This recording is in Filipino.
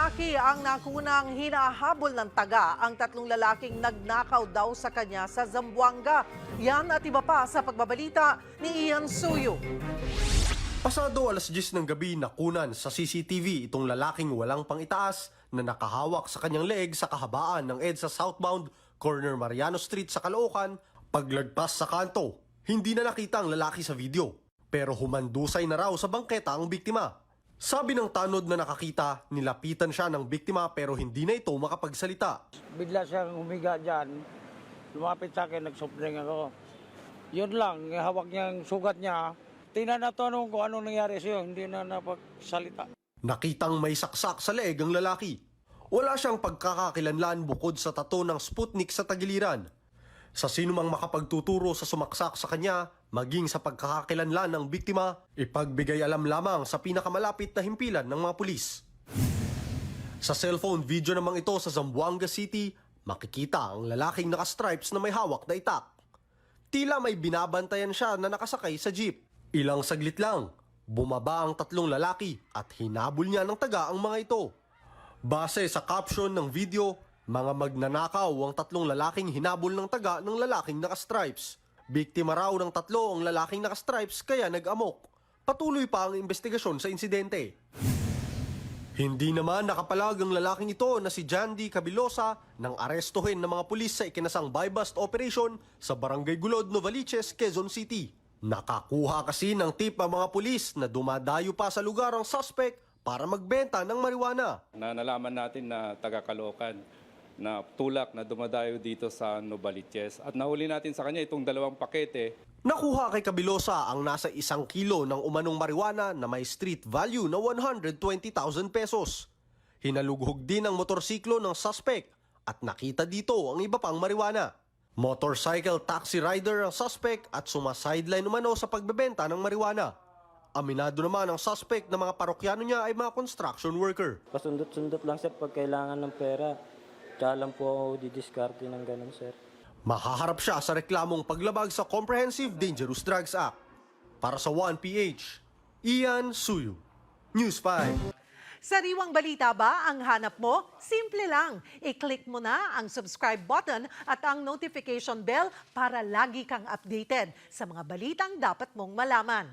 lalaki ang nakunang hinahabol ng taga ang tatlong lalaking nagnakaw daw sa kanya sa Zamboanga. Yan at iba pa sa pagbabalita ni Ian Suyo. Pasado alas 10 ng gabi nakunan sa CCTV itong lalaking walang pangitaas na nakahawak sa kanyang leeg sa kahabaan ng EDSA southbound corner Mariano Street sa Caloocan paglagpas sa kanto. Hindi na nakita ang lalaki sa video pero humandusay na raw sa bangketa ang biktima. Sabi ng tanod na nakakita, nilapitan siya ng biktima pero hindi na ito makapagsalita. bigla siyang humiga dyan. Lumapit sa akin, nagsobrang ako. Yun lang, hawak niya ang sugat niya. Tinanatanong ko anong nangyari sa'yo, hindi na napagsalita. Nakitang may saksak sa leeg ang lalaki. Wala siyang pagkakakilanlan bukod sa tato ng Sputnik sa tagiliran. Sa sinumang makapagtuturo sa sumaksak sa kanya, maging sa pagkakakilanlan ng biktima, ipagbigay alam lamang sa pinakamalapit na himpilan ng mga pulis. Sa cellphone video namang ito sa Zamboanga City, makikita ang lalaking nakastripes na may hawak na itak. Tila may binabantayan siya na nakasakay sa jeep. Ilang saglit lang, bumaba ang tatlong lalaki at hinabol niya ng taga ang mga ito. Base sa caption ng video, mga magnanakaw ang tatlong lalaking hinabol ng taga ng lalaking nakastripes. Biktima raw ng tatlo ang lalaking nakastripes kaya nag-amok. Patuloy pa ang investigasyon sa insidente. Hindi naman nakapalag ang lalaking ito na si Jandy Cabilosa nang arestuhin ng mga pulis sa ikinasang buy-bust operation sa Barangay Gulod, Novaliches, Quezon City. Nakakuha kasi ng tip ang mga pulis na dumadayo pa sa lugar ang suspect para magbenta ng marijuana. na nalaman natin na taga Caloocan na tulak na dumadayo dito sa Novaliches. At nahuli natin sa kanya itong dalawang pakete Nakuha kay Kabilosa ang nasa isang kilo ng umanong marijuana na may street value na 120,000 pesos. Hinalughog din ang motorsiklo ng suspect at nakita dito ang iba pang marijuana. Motorcycle taxi rider ang suspect at sumasideline umano sa pagbebenta ng marijuana. Aminado naman ang suspect na mga parokyano niya ay mga construction worker. Pasundot-sundot lang sir pag kailangan ng pera. Tsaka lang po ako didiskarte ng ganun sir. Mahaharap siya sa reklamong paglabag sa Comprehensive Dangerous Drugs Act. Para sa 1PH, Ian Suyu, News 5. Sariwang balita ba ang hanap mo? Simple lang. I-click mo na ang subscribe button at ang notification bell para lagi kang updated sa mga balitang dapat mong malaman.